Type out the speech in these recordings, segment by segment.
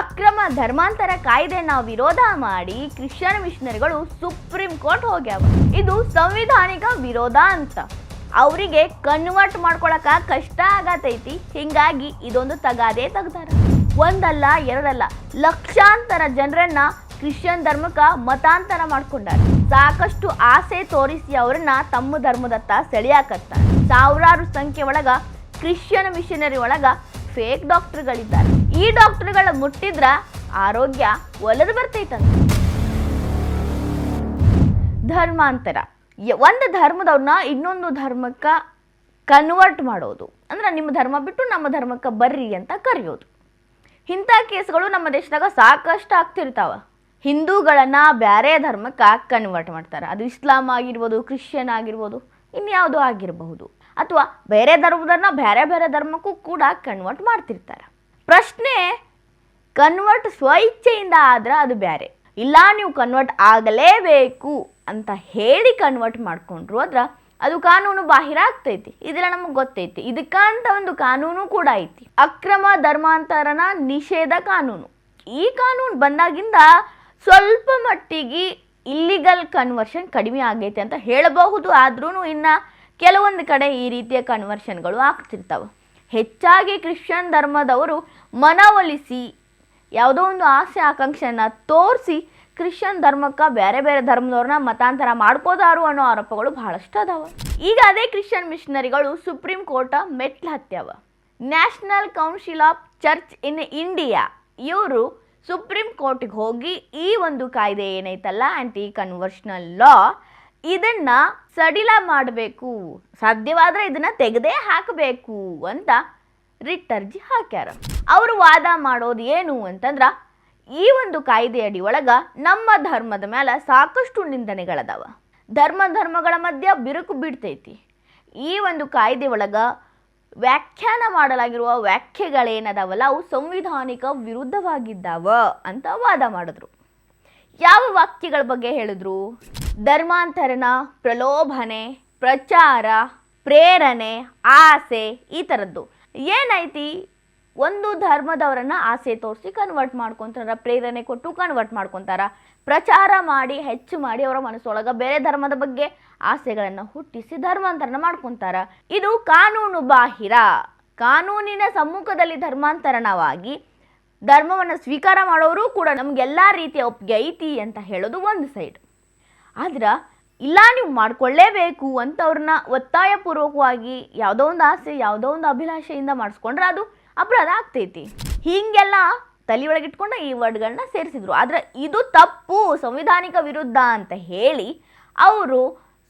ಅಕ್ರಮ ಧರ್ಮಾಂತರ ಕಾಯ್ದೆನ ವಿರೋಧ ಮಾಡಿ ಕ್ರಿಶ್ಚಿಯನ್ ಮಿಷನರಿಗಳು ಸುಪ್ರೀಂ ಕೋರ್ಟ್ ಹೋಗ್ಯಾವ ಇದು ಸಂವಿಧಾನಿಕ ವಿರೋಧ ಅಂತ. ಅವರಿಗೆ ಕನ್ವರ್ಟ್ ಮಾಡ್ಕೊಳಕ ಕಷ್ಟ ಆಗತೈತಿ, ಹಿಂಗಾಗಿ ಇದೊಂದು ತಗಾದೆ ತೆಗ್ದಾರ. ಒಂದಲ್ಲ, ಎರಡಲ್ಲ, ಲಕ್ಷಾಂತರ ಜನರನ್ನ ಕ್ರಿಶ್ಚಿಯನ್ ಧರ್ಮಕ್ಕ ಮತಾಂತರ ಮಾಡ್ಕೊಂಡಾರ. ಸಾಕಷ್ಟು ಆಸೆ ತೋರಿಸಿ ಅವ್ರನ್ನ ತಮ್ಮ ಧರ್ಮದತ್ತ ಸೆಳೆಯಾಕತ್ತಾರ. ಸಾವಿರಾರು ಸಂಖ್ಯೆ ಒಳಗ ಕ್ರಿಶ್ಚಿಯನ್ ಮಿಷನರಿ ಒಳಗ ಫೇಕ್ ಡಾಕ್ಟರ್ಗಳಿದ್ದಾರೆ ಈ ಡಾಕ್ಟರ್ಗಳ ಮುಟ್ಟಿದ್ರ ಆರೋಗ್ಯ ಒಲದು ಬರ್ತೈತಂತ. ಧರ್ಮಾಂತರ. ಒಂದು ಧರ್ಮದವ್ರನ್ನ ಇನ್ನೊಂದು ಧರ್ಮಕ್ಕೆ ಕನ್ವರ್ಟ್ ಮಾಡೋದು. ಅಂದ್ರೆ ನಿಮ್ಮ ಧರ್ಮ ಬಿಟ್ಟು ನಮ್ಮ ಧರ್ಮಕ್ಕೆ ಬರ್ರಿ ಅಂತ ಕರೆಯೋದು. ಇಂಥ ಕೇಸ್ಗಳು ನಮ್ಮ ದೇಶದಾಗ ಸಾಕಷ್ಟು ಆಗ್ತಿರ್ತಾವ. ಹಿಂದೂಗಳನ್ನ ಬೇರೆ ಧರ್ಮಕ್ಕೆ ಕನ್ವರ್ಟ್ ಮಾಡ್ತಾರೆ. ಅದು ಇಸ್ಲಾಂ ಆಗಿರ್ಬೋದು, ಕ್ರಿಶ್ಚಿಯನ್ ಆಗಿರ್ಬೋದು, ಇನ್ಯಾವುದೋ ಆಗಿರಬಹುದು. ಅಥವಾ ಬೇರೆ ಧರ್ಮದನ್ನ ಬೇರೆ ಬೇರೆ ಧರ್ಮಕ್ಕೂ ಕೂಡ ಕನ್ವರ್ಟ್ ಮಾಡ್ತಿರ್ತಾರೆ. ಪ್ರಶ್ನೆ ಕನ್ವರ್ಟ್ ಸ್ವಇಚ್ಛೆಯಿಂದ ಆದ್ರೆ ಅದು ಬೇರೆ ಇಲ್ಲ, ನೀವು ಕನ್ವರ್ಟ್ ಆಗಲೇಬೇಕು ಅಂತ ಹೇಳಿ ಕನ್ವರ್ಟ್ ಮಾಡಿಕೊಂಡ್ರು ಆದ್ರೆ ಅದು ಕಾನೂನು ಬಾಹಿರ ಆಗ್ತೈತಿ. ಇದೆಲ್ಲ ನಮಗೆ ಗೊತ್ತೈತಿ. ಇದಕ್ಕಂತ ಒಂದು ಕಾನೂನು ಕೂಡ ಐತಿ. ಅಕ್ರಮ ಧರ್ಮಾಂತರನ ನಿಷೇಧ ಕಾನೂನು. ಈ ಕಾನೂನು ಬಂದಾಗಿಂದ ಸ್ವಲ್ಪ ಮಟ್ಟಿಗೆ ಇಲ್ಲಿಗಲ್ ಕನ್ವರ್ಷನ್ ಕಡಿಮೆ ಆಗೈತೆ ಅಂತ ಹೇಳಬಹುದು ಆದ್ರೂ ಇನ್ನ ಕೆಲವೊಂದು ಕಡೆ ಈ ರೀತಿಯ ಕನ್ವರ್ಷನ್ಗಳು ಆಗ್ತಿರ್ತಾವೆ. ಹೆಚ್ಚಾಗಿ ಕ್ರಿಶ್ಚಿಯನ್ ಧರ್ಮದವರು ಮನವೊಲಿಸಿ, ಯಾವುದೋ ಒಂದು ಆಸೆ, ಆಕಾಂಕ್ಷೆಯನ್ನು ತೋರಿಸಿ ಕ್ರಿಶ್ಚಿಯನ್ ಧರ್ಮಕ್ಕೆ ಬೇರೆ ಬೇರೆ ಧರ್ಮದವ್ರನ್ನ ಮತಾಂತರ ಮಾಡ್ಕೋದಾರು ಅನ್ನೋ ಆರೋಪಗಳು ಬಹಳಷ್ಟು ಅದಾವ. ಈಗ ಅದೇ ಕ್ರಿಶ್ಚಿಯನ್ ಮಿಷನರಿಗಳು ಸುಪ್ರೀಂ ಕೋರ್ಟ್ ಮೆಟ್ಲು ಹತ್ಯಾವ. National council of church in India ಇವರು ಸುಪ್ರೀಂ ಕೋರ್ಟಿಗೆ ಹೋಗಿ ಈ ಒಂದು ಕಾಯ್ದೆ ಏನೈತಲ್ಲ ಆ್ಯಂಟಿ ಕನ್ವರ್ಷನಲ್ ಲಾ ಇದನ್ನ ಸಡಿಲ ಮಾಡಬೇಕು. ಸಾಧ್ಯವಾದ್ರೆ ಇದನ್ನ ತೆಗೆದೇ ಹಾಕಬೇಕು ಅಂತ ರಿಟ್ ಅರ್ಜಿ ಹಾಕ್ಯಾರ. ಅವರು ವಾದ ಮಾಡೋದು ಏನು ಅಂತಂದ್ರ ಈ ಒಂದು ಕಾಯ್ದೆ ಅಡಿ ಒಳಗ ನಮ್ಮ ಧರ್ಮದ ಮೇಲೆ ಸಾಕಷ್ಟು ನಿಂದನೆಗಳದಾವ. ಧರ್ಮ ಧರ್ಮಗಳ ಮಧ್ಯ ಬಿರುಕು ಬಿಡ್ತೈತಿ ಈ ಒಂದು ಕಾಯ್ದೆ ಒಳಗ ವ್ಯಾಖ್ಯಾನ ಮಾಡಲಾಗಿರುವ ವ್ಯಾಖ್ಯೆಗಳೇನದಾವಲ್ಲ, ಅವು ಸಂವಿಧಾನಿಕ ವಿರುದ್ಧವಾಗಿದ್ದಾವ ಅಂತ ವಾದ ಮಾಡಿದ್ರು. ಯಾವ ವಾಕ್ಯಗಳ ಬಗ್ಗೆ ಹೇಳಿದ್ರು? ಧರ್ಮಾಂತರಣ, ಪ್ರಲೋಭನೆ, ಪ್ರಚಾರ, ಪ್ರೇರಣೆ, ಆಸೆ ಈ ಥರದ್ದು ಏನೈತಿ ಒಂದು ಧರ್ಮದವರನ್ನ ಆಸೆ ತೋರಿಸಿ ಕನ್ವರ್ಟ್ ಮಾಡ್ಕೊತಾರ, ಪ್ರೇರಣೆ ಕೊಟ್ಟು ಕನ್ವರ್ಟ್ ಮಾಡ್ಕೊತಾರ. ಪ್ರಚಾರ ಮಾಡಿ, ಹೆಚ್ಚು ಮಾಡಿ ಅವರ ಮನಸ್ಸೊಳಗೆ ಬೇರೆ ಧರ್ಮದ ಬಗ್ಗೆ ಆಸೆಗಳನ್ನು ಹುಟ್ಟಿಸಿ ಧರ್ಮಾಂತರಣ ಮಾಡ್ಕೊತಾರ. ಇದು ಕಾನೂನು ಬಾಹಿರ. ಕಾನೂನಿನ ಸಮ್ಮುಖದಲ್ಲಿ ಧರ್ಮಾಂತರಣವಾಗಿ ಧರ್ಮವನ್ನು ಸ್ವೀಕಾರ ಮಾಡೋರು ಕೂಡ ನಮಗೆಲ್ಲ ರೀತಿಯ ಒಪ್ಪಿಗೆ ಐತಿ ಅಂತ ಹೇಳೋದು ಒಂದು ಸೈಡ್ ಆದ್ರೆ ಇಲ್ಲ ನೀವು ಮಾಡ್ಕೊಳ್ಳೇಬೇಕು ಅಂತ ಅವ್ರನ್ನ ಒತ್ತಾಯಪೂರ್ವಕವಾಗಿ ಯಾವುದೋ ಒಂದು ಆಸೆ, ಯಾವುದೋ ಒಂದು ಅಭಿಲಾಷೆಯಿಂದ ಮಾಡಿಸ್ಕೊಂಡ್ರೆ ಅದು ಅಪರಾಧ ಆಗ್ತೈತಿ. ಹೀಗೆಲ್ಲ ತಲೆಯೊಳಗೆ ಇಟ್ಕೊಂಡು ಈ ವರ್ಡ್ಗಳನ್ನ ಸೇರಿಸಿದ್ರು. ಆದ್ರೆ ಇದು ತಪ್ಪು, ಸಂವಿಧಾನಿಕ ವಿರುದ್ಧ ಅಂತ ಹೇಳಿ ಅವರು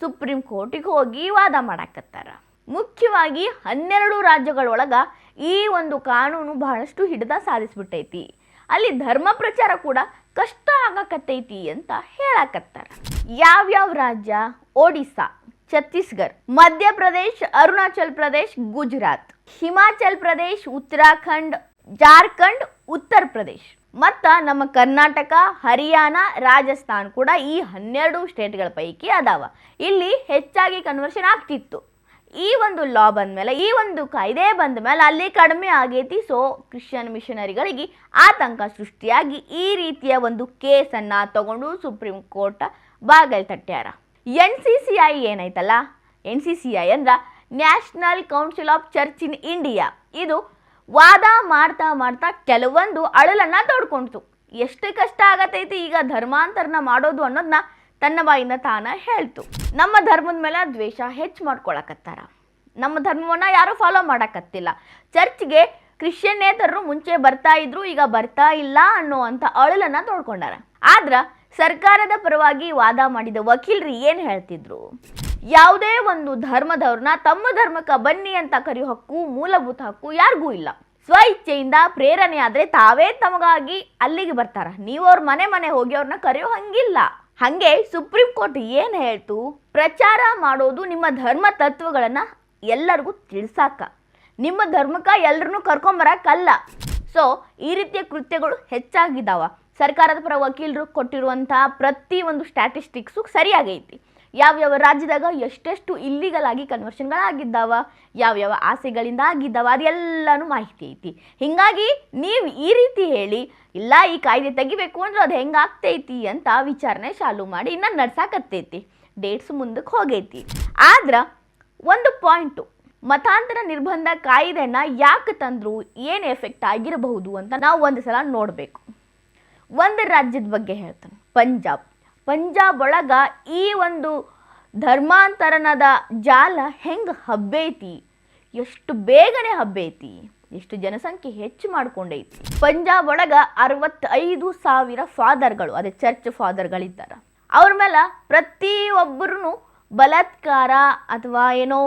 ಸುಪ್ರೀಂ ಕೋರ್ಟಿಗೆ ಹೋಗಿ ವಾದ ಮಾಡಾಕತ್ತಾರ. ಮುಖ್ಯವಾಗಿ ಹನ್ನೆರಡು ರಾಜ್ಯಗಳೊಳಗ ಈ ಒಂದು ಕಾನೂನು ಬಹಳಷ್ಟು ಹಿಡಿದ ಸಾಧಿಸ್ಬಿಟ್ಟೈತಿ. ಅಲ್ಲಿ ಧರ್ಮ ಪ್ರಚಾರ ಕೂಡ ಕಷ್ಟ ಆಗಕತ್ತೈತಿ ಅಂತ ಹೇಳಕತ್ತಾರ. ಯಾವ್ಯಾವ ರಾಜ್ಯ? ಒಡಿಸ್ಸಾ ಛತ್ತೀಸ್ಗಢ ಮಧ್ಯಪ್ರದೇಶ್, ಅರುಣಾಚಲ್ ಪ್ರದೇಶ್, ಗುಜರಾತ್. ಹಿಮಾಚಲ್ ಪ್ರದೇಶ್, ಉತ್ತರಾಖಂಡ್, ಜಾರ್ಖಂಡ್, ಉತ್ತರ ಪ್ರದೇಶ್. ಮತ್ತ ನಮ್ಮ ಕರ್ನಾಟಕ, ಹರಿಯಾಣ, ರಾಜಸ್ಥಾನ್ ಕೂಡ ಈ ಹನ್ನೆರಡು ಸ್ಟೇಟ್ಗಳ ಪೈಕಿ ಅದಾವ. ಇಲ್ಲಿ ಹೆಚ್ಚಾಗಿ ಕನ್ವರ್ಷನ್ ಆಗ್ತಿತ್ತು. ಈ ಒಂದು ಲಾ ಬಂದ ಮೇಲೆ ಈ ಒಂದು ಕಾಯ್ದೆ ಬಂದ ಮೇಲೆ ಅಲ್ಲಿ ಕಡಿಮೆ ಆಗೈತಿ. ಸೊ ಕ್ರಿಶ್ಚಿಯನ್ ಮಿಷನರಿಗಳಿಗೆ ಆತಂಕ ಸೃಷ್ಟಿಯಾಗಿ ಈ ರೀತಿಯ ಒಂದು ಕೇಸನ್ನು ತಗೊಂಡು ಸುಪ್ರೀಂ ಕೋರ್ಟ್ ಬಾಗಿಲು ತಟ್ಟ್ಯಾರ. ಎನ್ ಸಿ ಸಿ ಐ ಏನೈತಲ್ಲ? ಎನ್ ಸಿ ಸಿ ಐ ಅಂದ್ರೆ national council of church in India ಇದು ವಾದ ಮಾಡ್ತಾ ಮಾಡ್ತಾ ಕೆಲವೊಂದು ಅಳಲನ್ನು ತೋಡ್ಕೊಂಡ್ತು. ಎಷ್ಟು ಕಷ್ಟ ಆಗತೈತಿ ಈಗ ಧರ್ಮಾಂತರನ ಮಾಡೋದು ಅನ್ನೋದನ್ನ ತನ್ನ ಬಾಯಿಂದ ತಾನ ಹೇಳ್ತು. ನಮ್ಮ ಧರ್ಮದ ಮೇಲೆ ದ್ವೇಷ ಹೆಚ್ಚು ಮಾಡ್ಕೊಳಕತ್ತಾರ. ನಮ್ಮ ಧರ್ಮವನ್ನ ಯಾರು ಫಾಲೋ ಮಾಡಕತ್ತಿಲ್ಲ. ಚರ್ಚ್ಗೆ ಕ್ರಿಶ್ಚಿಯನ್ನೇತರರು ಮುಂಚೆ ಬರ್ತಾ ಇದ್ರು, ಈಗ ಬರ್ತಾ ಇಲ್ಲ ಅನ್ನುವಂಥ ಅಳಲನ್ನ ತೋಡ್ಕೊಂಡಾರ ಆದ್ರ ಸರ್ಕಾರದ ಪರವಾಗಿ ವಾದ ಮಾಡಿದ ವಕೀಲರು ಏನು ಹೇಳ್ತಿದ್ರು? ಯಾವುದೇ ಒಂದು ಧರ್ಮದವ್ರನ್ನ ತಮ್ಮ ಧರ್ಮಕ್ಕೆ ಬನ್ನಿ ಅಂತ ಕರೆಯೋ ಹಕ್ಕು ಮೂಲಭೂತ ಹಕ್ಕು ಯಾರಿಗೂ ಇಲ್ಲ. ಸ್ವ ಇಚ್ಛೆಯಿಂದ ಪ್ರೇರಣೆ ಆದ್ರೆ ತಾವೇ ತಮಗಾಗಿ ಅಲ್ಲಿಗೆ ಬರ್ತಾರ. ನೀವು ಅವ್ರ ಮನೆ ಮನೆ ಹೋಗಿ ಅವ್ರನ್ನ ಕರೆಯೋ ಹಂಗಿಲ್ಲ. ಹಂಗೆ ಸುಪ್ರೀಂ ಕೋರ್ಟ್ ಏನು ಹೇಳ್ತು? ಪ್ರಚಾರ ಮಾಡೋದು ನಿಮ್ಮ ಧರ್ಮ ತತ್ವಗಳನ್ನು ಎಲ್ಲರಿಗೂ ತಿಳಿಸಾಕ. ನಿಮ್ಮ ಧರ್ಮಕ್ಕೆ ಎಲ್ರನ್ನೂ ಕರ್ಕೊಂಬರಕ್ಕಲ್ಲ ಸೊ ಈ ರೀತಿಯ ಕೃತ್ಯಗಳು ಹೆಚ್ಚಾಗಿದ್ದಾವೆ ಸರ್ಕಾರದ ಪರ ವಕೀಲರು ಕೊಟ್ಟಿರುವಂತಹ ಒಂದು ಸ್ಟ್ಯಾಟಿಸ್ಟಿಕ್ಸು ಸರಿಯಾಗೈತಿ. ಯಾವ್ಯಾವ ರಾಜ್ಯದಾಗ ಎಷ್ಟೆಷ್ಟು ಇಲ್ಲಿಗಲ್ ಆಗಿ ಕನ್ವರ್ಷನ್ಗಳಾಗಿದ್ದಾವ ಯಾವ್ಯಾವ ಆಸೆಗಳಿಂದ ಆಗಿದ್ದಾವ, ಅದೆಲ್ಲನೂ ಮಾಹಿತಿ ಐತಿ. ಹಿಂಗಾಗಿ ನೀವು ಈ ರೀತಿ ಹೇಳಿ, ಇಲ್ಲ ಈ ಕಾಯ್ದೆ ತೆಗಿಬೇಕು ಅಂದ್ರೆ ಅದು ಹೆಂಗಾಗ್ತೈತಿ ಅಂತ ವಿಚಾರಣೆ ಚಾಲು ಮಾಡಿ ಇನ್ನು ನಡ್ಸಾಕತ್ತೈತಿ. ಡೇಟ್ಸ್ ಮುಂದಕ್ಕೆ ಹೋಗೈತಿ. ಆದ್ರೆ ಒಂದು ಪಾಯಿಂಟು ಮತಾಂತರ ನಿರ್ಬಂಧ ಕಾಯ್ದೆನ ಯಾಕೆ ತಂದ್ರು, ಏನು ಎಫೆಕ್ಟ್ ಆಗಿರಬಹುದು ಅಂತ ನಾವು ಒಂದು ಸಲ ನೋಡಬೇಕು. ಒಂದು ರಾಜ್ಯದ ಬಗ್ಗೆ ಹೇಳ್ತಾನೆ. ಪಂಜಾಬ್. ಪಂಜಾಬ್ ಒಳಗ ಈ ಒಂದು ಧರ್ಮಾಂತರಣದ ಜಾಲ ಹೆಂಗೆ ಹಬ್ಬೈತಿ? ಎಷ್ಟು ಬೇಗನೆ ಹಬ್ಬೈತಿ? ಎಷ್ಟು ಜನಸಂಖ್ಯೆ ಹೆಚ್ಚು ಮಾಡ್ಕೊಂಡೈತಿ? ಪಂಜಾಬ್ ಒಳಗ ಅರವತ್ತೈದು ಸಾವಿರ ಫಾದರ್ಗಳು, ಅದೇ ಚರ್ಚ್ ಫಾದರ್ಗಳಿದ್ದಾರೆ. ಅವ್ರ ಮೇಲೆ ಪ್ರತಿಯೊಬ್ಬರೂ ಬಲಾತ್ಕಾರ ಅಥವಾ ಏನೋ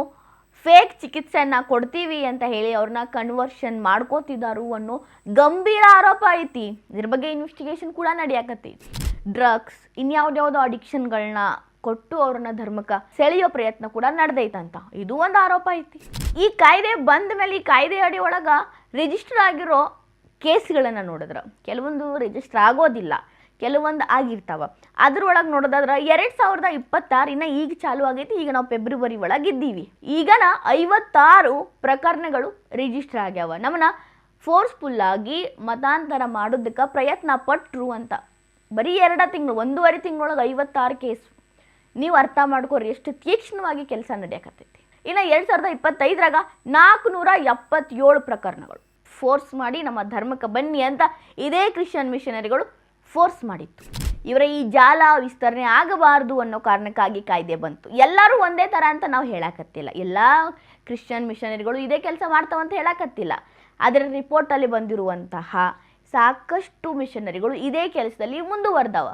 ಫೇಕ್ ಚಿಕಿತ್ಸೆಯನ್ನ ಕೊಡ್ತೀವಿ ಅಂತ ಹೇಳಿ ಅವ್ರನ್ನ ಕನ್ವರ್ಷನ್ ಮಾಡ್ಕೋತಿದ್ದಾರು ಅನ್ನೋ ಗಂಭೀರ ಆರೋಪ ಐತಿ. ಇದ್ರ ಬಗ್ಗೆ ಇನ್ವೆಸ್ಟಿಗೇಷನ್ ಕೂಡ ನಡೆಯಕತ್ತೈತಿ. ಡ್ರಗ್ಸ್, ಇನ್ಯಾವ್ದ್ಯಾವ್ದೋ ಅಡಿಕ್ಷನ್ಗಳನ್ನ ಕೊಟ್ಟು ಅವ್ರನ್ನ ಧರ್ಮಕ್ಕೆ ಸೆಳೆಯೋ ಪ್ರಯತ್ನ ಕೂಡ ನಡೆದೈತಂತ. ಇದು ಒಂದು ಆರೋಪ ಐತಿ. ಈ ಕಾಯ್ದೆ ಬಂದ ಮೇಲೆ ಈ ಕಾಯ್ದೆ ಅಡಿ ಒಳಗೆ ರಿಜಿಸ್ಟರ್ ಆಗಿರೋ ಕೇಸ್ಗಳನ್ನು ನೋಡಿದ್ರೆ. ಕೆಲವೊಂದು ರಿಜಿಸ್ಟರ್ ಆಗೋದಿಲ್ಲ. ಕೆಲವೊಂದು ಆಗಿರ್ತಾವ. ಅದ್ರೊಳಗೆ ನೋಡೋದಾದ್ರೆ ಎರಡು ಸಾವಿರದ ಇಪ್ಪತ್ತಾರು ಇನ್ನ ಈಗ ಚಾಲು ಆಗೈತಿ. ಈಗ ನಾವು ಫೆಬ್ರವರಿ ಒಳಗೆ ಇದ್ದೀವಿ. ಈಗನ ಐವತ್ತಾರು ಪ್ರಕರಣಗಳು ರಿಜಿಸ್ಟರ್ ಆಗ್ಯಾವ. ನಮ್ಮನ್ನ ಫೋರ್ಸ್ಫುಲ್ಲಾಗಿ ಮತಾಂತರ ಮಾಡೋದಕ್ಕೆ ಪ್ರಯತ್ನ ಪಟ್ಟರು ಅಂತ. ಬರೀ ಎರಡ ತಿಂಗಳು, ಒಂದೂವರೆ ತಿಂಗಳೊಳಗೆ ಐವತ್ತಾರು ಕೇಸ್. ನೀವು ಅರ್ಥ ಮಾಡ್ಕೊರಿ, ಎಷ್ಟು ತೀಕ್ಷ್ಣವಾಗಿ ಕೆಲಸ ನಡೆಯಕತ್ತೈತಿ. ಇನ್ನು ಎರಡು ಸಾವಿರದ ಇಪ್ಪತ್ತೈದರಾಗ ನಾಲ್ಕುನೂರ ಎಪ್ಪತ್ತೇಳು ಪ್ರಕರಣಗಳು ಫೋರ್ಸ್ ಮಾಡಿ ನಮ್ಮ ಧರ್ಮಕ್ಕೆ ಬನ್ನಿ ಅಂತ ಇದೇ ಕ್ರಿಶ್ಚಿಯನ್ ಮಿಷನರಿಗಳು ಫೋರ್ಸ್ ಮಾಡಿತ್ತು. ಇವರ ಈ ಜಾಲ ವಿಸ್ತರಣೆ ಆಗಬಾರದು ಅನ್ನೋ ಕಾರಣಕ್ಕಾಗಿ ಕಾಯ್ದೆ ಬಂತು. ಎಲ್ಲರೂ ಒಂದೇ ಥರ ಅಂತ ನಾವು ಹೇಳಕತ್ತಿಲ್ಲ. ಎಲ್ಲ ಕ್ರಿಶ್ಚಿಯನ್ ಮಿಷನರಿಗಳು ಇದೇ ಕೆಲಸ ಮಾಡ್ತಾವಂತ ಹೇಳಕತ್ತಿಲ್ಲ. ಅದರ ರಿಪೋರ್ಟಲ್ಲಿ ಬಂದಿರುವಂತಹ ಸಾಕಷ್ಟು ಮಿಷನರಿಗಳು ಇದೇ ಕೆಲಸದಲ್ಲಿ ಮುಂದುವರೆದವ.